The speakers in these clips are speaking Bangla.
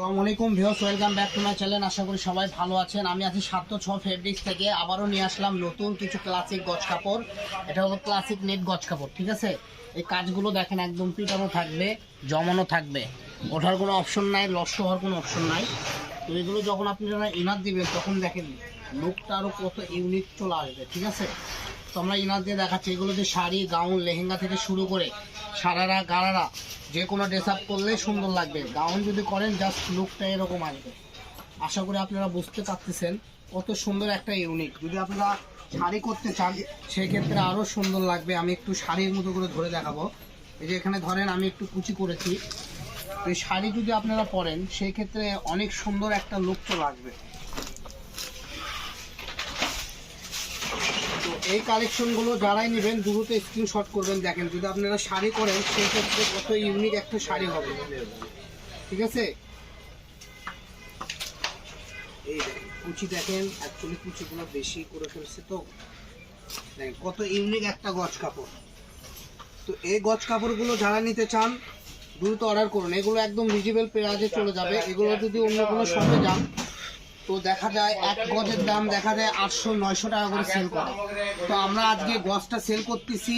আসসালামু আলাইকুম viewers, welcome back to my channel. আশা করি সবাই ভালো আছেন। আমি আছি সাতশো ছ ফেব্রিক্স থেকে। আবারও নিয়ে আসলাম নতুন কিছু ক্লাসিক গজ কাপড়। এটা হলো ক্লাসিক নেট গজ কাপড়, ঠিক আছে? এই কাজগুলো দেখেন, একদম পিটানো থাকবে, জমানো থাকবে। ওঠার কোনো অপশন নাই লস্ট হওয়ার কোনো অপশন নাই। তো এগুলো যখন আপনারা ইনার দিবেন, তখন দেখেন লুকটা আরও কত ইউনিক চলে আসবে, ঠিক আছে? তো আমরা ইনার দিয়ে দেখাচ্ছি, এগুলো যে শাড়ি, গাউন, লেহেঙ্গা থেকে শুরু করে সারারা, গারারা, যে কোনো ড্রেস আপ করলে সুন্দর লাগবে। গাউন যদি করেন জাস্ট লুকটা এরকম আসবে। আশা করি আপনারা বুঝতে পারতেছেন কত সুন্দর একটা ইউনিক যদি আপনারা শাড়ি করতে চান, সেক্ষেত্রে আরও সুন্দর লাগবে। আমি একটু শাড়ির মতো করে ধরে দেখাবো। এই যে এখানে ধরেন, আমি একটু কুচি করেছি। তো এই শাড়ি যদি আপনারা পরেন সেই ক্ষেত্রে অনেক সুন্দর একটা লুক তো আসবে। এই কালেকশনগুলো যারাই নেবেন দ্রুত স্ক্রিনশট করবেন। দেখেন, যদি আপনারা শাড়ি করেন সেই ক্ষেত্রে কত ইউনিক একটা শাড়ি হবে। ঠিক আছে? এই দেখেন, কুচি দেখেন অ্যাকচুয়ালি কুচিগুলো বেশি করে ফেলছে তো। দেখেন, কত ইউনিক একটা গজ কাপড়। তো এই গজ কাপড়গুলো যারা নিতে চান, দ্রুত অর্ডার করুন। এগুলো একদম ভিজিবল পেঁয়াজে চলে যাবে। এগুলো যদি অন্য কোনো শপে যান তো দেখা যায় এক গজের দাম দেখা যায় আটশো, নয়শো টাকা করে সেল করে। তো আমরা আজকে গজটা সেল করতেছি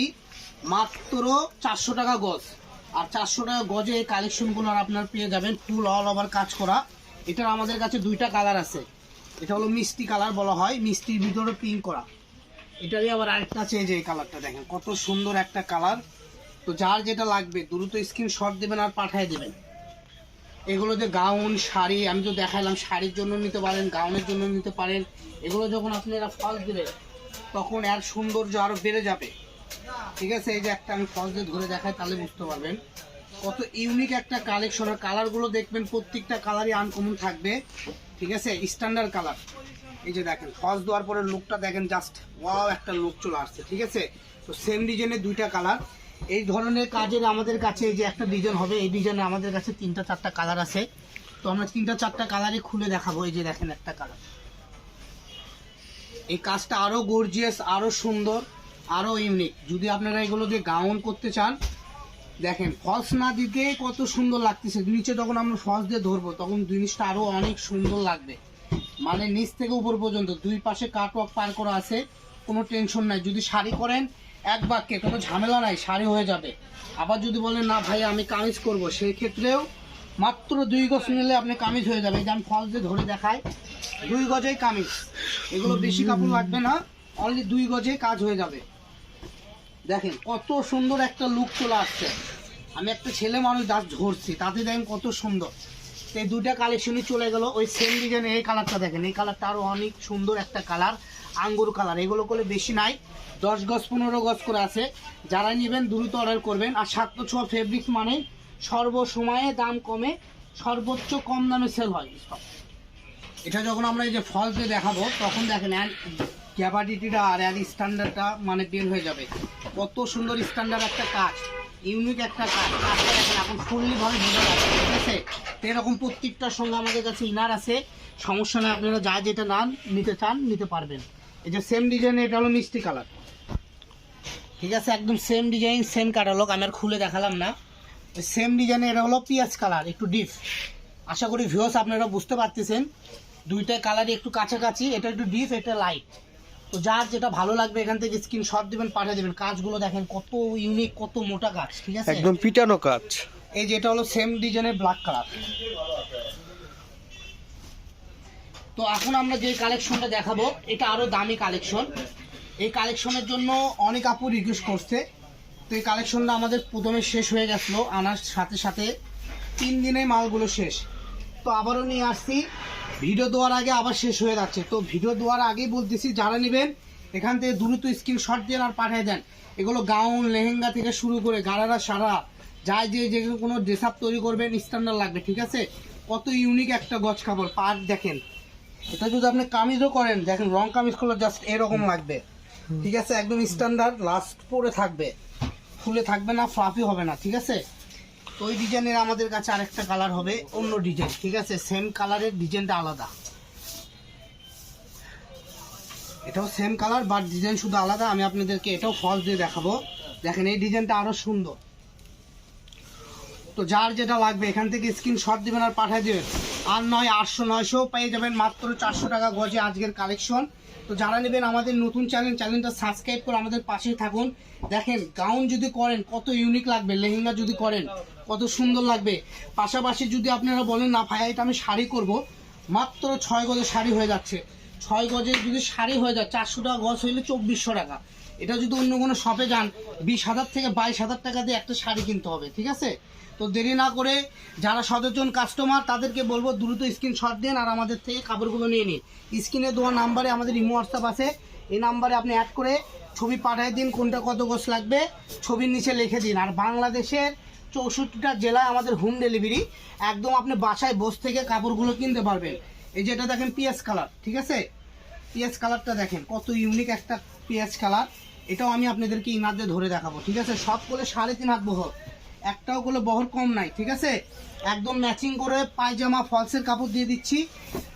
মাত্র চারশো টাকা গজ। আর চারশো টাকা গজে এই কালেকশনগুলো আপনার পেয়ে যাবেন ফুল অল ওভার কাজ করা। এটার আমাদের কাছে দুইটা কালার আছে। এটা হলো মিষ্টি কালার বলা হয়, মিষ্টির ভিতরে পিঙ্ক করা। এটারই আবার আরেকটা আছে, এই যে এই কালারটা দেখেন, কত সুন্দর একটা কালার তো যার যেটা লাগবে, দ্রুত স্ক্রিন স্ক্রিনশট দেবেন আর পাঠিয়ে দেবেন। এগুলো যে গাউন, শাড়ি, আমি তো দেখালাম শাড়ির জন্য নিতে পারেন, গাউনের জন্য নিতে পারেন, এগুলো যখন আপনারা ফল দেবেন, তখন এর সৌন্দর্য আরও বেড়ে যাবে। ঠিক আছে? এই যে একটা আমি ফল দিয়ে ধরে দেখাই, তাহলে বুঝতে পারবেন। কত ইউনিক একটা কালেকশন আর কালারগুলো দেখবেন, প্রত্যেকটা কালারই আনকমন থাকবে। ঠিক আছে? স্ট্যান্ডার্ড কালার এই যে দেখেন, ফলস দেওয়ার পরে লুকটা দেখেন জাস্ট ওয়াও একটা লুক চলে আসছে। ঠিক আছে? তো সেম ডিজাইনের দুইটা কালার এই ধরনের কাজের আমাদের কাছে এই যে একটা ডিজাইন হবে, এই ডিজাইনে আমাদের কাছে তিনটা, চারটা কালার আছে। তো আমরা তিনটা, চারটা কালারই খুলে দেখাবো, এই যে দেখেন একটা কালার এই কাজটা আরও গর্জিয়াস আরও সুন্দর, আরও ইউনিক যদি আপনারা এগুলো দিয়ে গাউন করতে চান, দেখেন ফলস না দিতে কত সুন্দর লাগতেছে। নিচে যখন আমরা ফলস দিয়ে ধরবো, তখন জিনিসটা আরও অনেক সুন্দর লাগবে। মানে নিচ থেকে উপর পর্যন্ত, দুই পাশে কাটওয়ার্ক পার করা আছে, কোনো টেনশন নাই। যদি শাড়ি করেন এক বাক্যে, কোনো ঝামেলা নাই শাড়ি হয়ে যাবে। আবার যদি বলেন, না ভাই, আমি কামিজ করব, সেই ক্ষেত্রেও মাত্র দুই গজ নিলে আপনি কামিজ হয়ে যাবে। এই যে ধরে দেখাই, দুই গজেই কামিজ। এগুলো বেশি কাপড় লাগবে না অনলি দুই গজে কাজ হয়ে যাবে। দেখেন, কত সুন্দর একটা লুক চলে আসছে। আমি একটা ছেলে মানুষ দাস ধরছি, তাতে দেখেন কত সুন্দর। এই দুইটা কালেকশনই চলে গেল। ওই সেম ডিজাইনে এই কালারটা দেখেন, এই কালারটা আরও অনেক সুন্দর একটা কালার আঙ্গুর কালার, এগুলো করে বেশি নাই। দশ গজ, পনেরো গজ করে আছে। যারা নেবেন, দ্রুত অর্ডার করবেন। আর সাত ছ ফেব্রিক্স মানে সর্বসময়ে দাম কমে, সর্বোচ্চ কম দামে সেল হয় এটা যখন আমরা এই যে ফলসে দেখাবো, তখন দেখেন ক্যাপাসিটিটা আর এর স্ট্যান্ডার্ডটা মানে বের হয়ে যাবে। কত সুন্দর স্ট্যান্ডার্ড একটা কাজ ইউনিক একটা কাজ। কাজটা দেখেন, এখন ফুললি ভাবে বোঝা যাচ্ছে, ঠিক আছে? তো এরকম প্রত্যেকটার সঙ্গে আমাদের কাছে ইনার আছে। সমস্যা নেই, আপনারা যা যেটা নান, নিতে চান, নিতে পারবেন। এই যে সেম ডিজাইন এটা হলো মিষ্টি কালার ঠিক আছে একদম সেম ডিজাইন সেম ক্যাটালগ আমি আর খুলে দেখালাম না। সেম ডিজাইনে এটা হলো পিঁয়াজ কালার একটু ডিপ আশা করি ভিউস আপনারা বুঝতে পারতেছেন দুইটা কালারই একটু কাছাকাছি এটা একটু ডিপ এটা লাইট তো যার যেটা ভালো লাগবে এখান থেকে স্ক্রিনশট দিবেন পাঠিয়ে দেবেন। কাজগুলো দেখেন কত ইউনিক কত মোটা কাজ ঠিক আছে? একদম পিটানো কাজ। এই যেটা হলো সেম ডিজাইনের ব্ল্যাক কালার তো এখন আমরা যে কালেকশনটা দেখাবো, এটা আরও দামি কালেকশন এই কালেকশনের জন্য অনেক আপু রিকোয়েস্ট করছে। তো এই কালেকশনটা আমাদের প্রথমে শেষ হয়ে গেছিল, আনার সাথে সাথে তিন দিনে মালগুলো শেষ। তো আবারও নিয়ে আসছি। ভিডিও দেওয়ার আগে আবার শেষ হয়ে যাচ্ছে। তো ভিডিও দেওয়ার আগেই বলতেছি, যারা নেবেন, এখান থেকে দ্রুত স্ক্রিনশট দেন আর পাঠিয়ে দেন। এগুলো গাউন, লেহেঙ্গা থেকে শুরু করে গাড়ারা, সারা, যাই যে যে কোনো ড্রেস আপ তৈরি করবেন স্ট্যান্ডার্ড লাগবে, ঠিক আছে? কত ইউনিক একটা গছ কাপড় পার দেখেন। এটা যদি আপনি কামিজও করেন দেখেন রং কামিজ করলে জাস্ট এরকম লাগবে। ঠিক আছে? একদম স্ট্যান্ডার্ড লাস্ট পরে থাকবে। ফুলে থাকবে না ফ্লাফি হবে না ঠিক আছে? তো ওই ডিজাইনের আমাদের কাছে আরেকটা কালার হবে অন্য ডিজাইন ঠিক আছে? সেম কালারের ডিজাইনটা আলাদা। এটাও সেম কালার বাট ডিজাইন শুধু আলাদা। আমি আপনাদেরকে এটাও ফলস দিয়ে দেখাবো। দেখেন এই ডিজাইনটা আরও সুন্দর। তো যার যেটা লাগবে, এখান থেকে স্ক্রিনশট দিবেন আর পাঠিয়ে দেবেন। আর নয়, আটশো নয়শো পেয়ে যাবেন মাত্র চারশো টাকা গজে আজকের কালেকশন তো যারা নেবেন আমাদের নতুন চ্যানেল চ্যানেলটা সাবস্ক্রাইব করে আমাদের পাশেই থাকুন। দেখেন গাউন যদি করেন, কত ইউনিক লাগবে, লেহেঙ্গা যদি করেন, কত সুন্দর লাগবে। পাশাপাশি যদি আপনারা বলেন, না ভাই, এটা আমি শাড়ি করব, মাত্র ছয় গজের শাড়ি হয়ে যাচ্ছে। ছয় গজের যদি শাড়ি হয়ে যায়, চারশো টাকা গজ হইলে চব্বিশশো টাকা। এটা যদি অন্য কোনো শপে যান, বিশ হাজার থেকে বাইশ হাজার টাকা দিয়ে একটা শাড়ি কিনতে হবে, ঠিক আছে? তো দেরি না করে যারা সচেতন কাস্টমার তাদেরকে বলব দ্রুত স্ক্রিনশট দেন আর আমাদের থেকে কাপড়গুলো নিয়ে নিন। স্ক্রিনে দেওয়া নাম্বারে আমাদের ইমো হোয়াটসঅ্যাপ আছে। এই নাম্বারে আপনি অ্যাড করে ছবি পাঠিয়ে দিন, কোনটা কত গোছ লাগবে, ছবির নিচে লিখে দিন। আর বাংলাদেশের চৌষট্টিটা জেলায় আমাদের হোম ডেলিভারি একদম আপনি বাসায় বসে থেকে কাপড়গুলো কিনতে পারবেন। এই যেটা দেখেন পিএস কালার ঠিক আছে? পিএস কালারটা দেখেন, কত ইউনিক একটা পিএস কালার এটাও আমি আপনাদেরকে ইনার দিয়ে ধরে দেখাবো, ঠিক আছে? সব করে সাড়ে তিন হাত বহর। একটাও করে বহর কম নাই, ঠিক আছে? একদম ম্যাচিং করে পায়জামা, ফলসের কাপড় দিয়ে দিচ্ছি।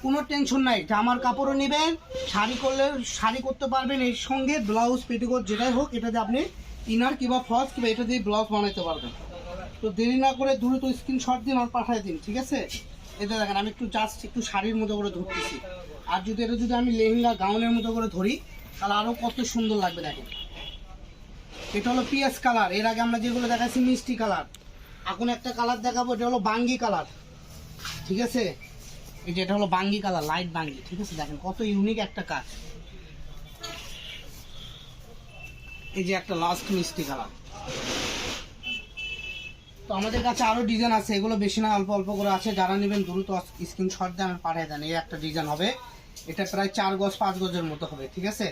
কোনো টেনশন নাই, জামার কাপড়ও নেবেন, শাড়ি করলে শাড়ি করতে পারবেন এর সঙ্গে ব্লাউজ পেটিকোট যেটাই হোক, এটাতে আপনি ইনার কিংবা ফলস কিংবা এটা দিয়ে ব্লাউজ বানাতে পারবেন। তো দেরি না করে দ্রুত স্ক্রিনশট দিন আর পাঠিয়ে দিন, ঠিক আছে? এটা দেখেন, আমি একটু জাস্ট একটু শাড়ির মতো করে ধরতেছি। আর যদি এটা যদি আমি লেহেঙ্গা, গাউনের মতো করে ধরি তাহলে আরও কত সুন্দর লাগবে দেখেন এটা হলো পিএস কালার। এর আগে আমরা যেগুলো দেখাচ্ছি মিষ্টি কালার। এখন একটা কালার দেখাবো, এটা হলো বাঙ্গি কালার। ঠিক আছে? এই যে এটা হলো বাঙ্গি কালার লাইট বাঙ্গি। ঠিক আছে? দেখেন কত ইউনিক একটা কাজ। এই যে একটা লাস্ট মিষ্টি কালার। তো আমাদের কাছে আরও ডিজাইন আছে, এগুলো বেশি না, অল্প অল্প করে আছে। যারা নেবেন দ্রুত স্ক্রিনশট দেন আর পাঠিয়ে দেন, এই একটা ডিজাইন হবে। এটা প্রায় চার গজ, পাঁচ গজের মতো হবে, ঠিক আছে?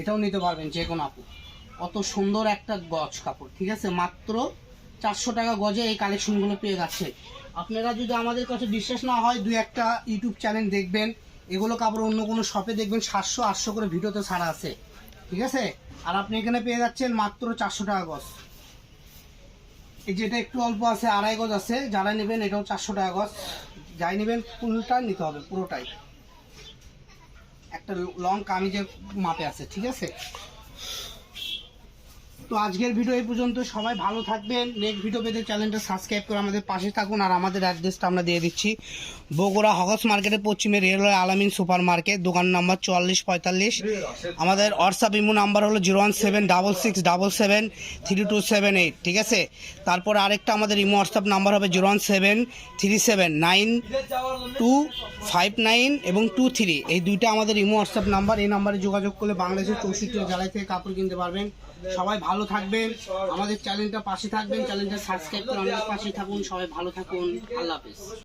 এটাও নিতে পারবেন যে কোনো আপু। কত সুন্দর একটা গজ কাপড়, ঠিক আছে? মাত্র চারশো টাকা গজে এই কালেকশনগুলো পেয়ে যাচ্ছে। আপনারা যদি আমাদের কাছে বিশ্বাস না হয়, দুই একটা ইউটিউব চ্যানেল দেখবেন, এগুলো কাপড় অন্য কোনো শপে দেখবেন, সাতশো, আটশো করে ভিডিওতে ছাড়া আছে, ঠিক আছে? আর আপনি এখানে পেয়ে যাচ্ছেন মাত্র চারশো টাকা গজ। এই যেটা একটু অল্প আছে, আড়াই গজ আছে যারা নেবেন এটাও চারশো টাকা গজ। যাই নেবেন পুরোটা নিতে হবে পুরোটাই। একটা লং কামিজের মাপে আছে ঠিক আছে? তো আজকের ভিডিও এই পর্যন্ত। সবাই ভালো থাকবেন। নেক্সট ভিডিও পেতে চ্যানেলটা সাবস্ক্রাইব করে আমাদের পাশে থাকুন। আর আমাদের অ্যাড্রেসটা আমরা দিয়ে দিচ্ছি। বগুড়া হগস মার্কেটের পশ্চিমে রেলওয়ে আলামিন সুপার মার্কেট দোকান নাম্বার চুয়াল্লিশ পঁয়তাল্লিশ। আমাদের হোয়াটসঅ্যাপ ইমো নাম্বার হলো zero one seven double six double seven three two seven eight ঠিক আছে? তারপর আরেকটা আমাদের ইমো হোয়াটসঅ্যাপ নাম্বার হবে zero one seven three seven nine two five nine এবং টু থ্রি এই দুইটা আমাদের ইমো হোয়াটসঅ্যাপ নাম্বার। এই নাম্বারে যোগাযোগ করলে বাংলাদেশের চৌষট্টি জেলায় থেকে কাপড় কিনতে পারবেন। সবাই ভালো থাকবেন। আমাদের চ্যানেলটা পাশে থাকবেন। চ্যানেলটা সাবস্ক্রাইব করে আমাদের পাশে থাকুন। সবাই ভালো থাকুন। আল্লাহ হাফিজ।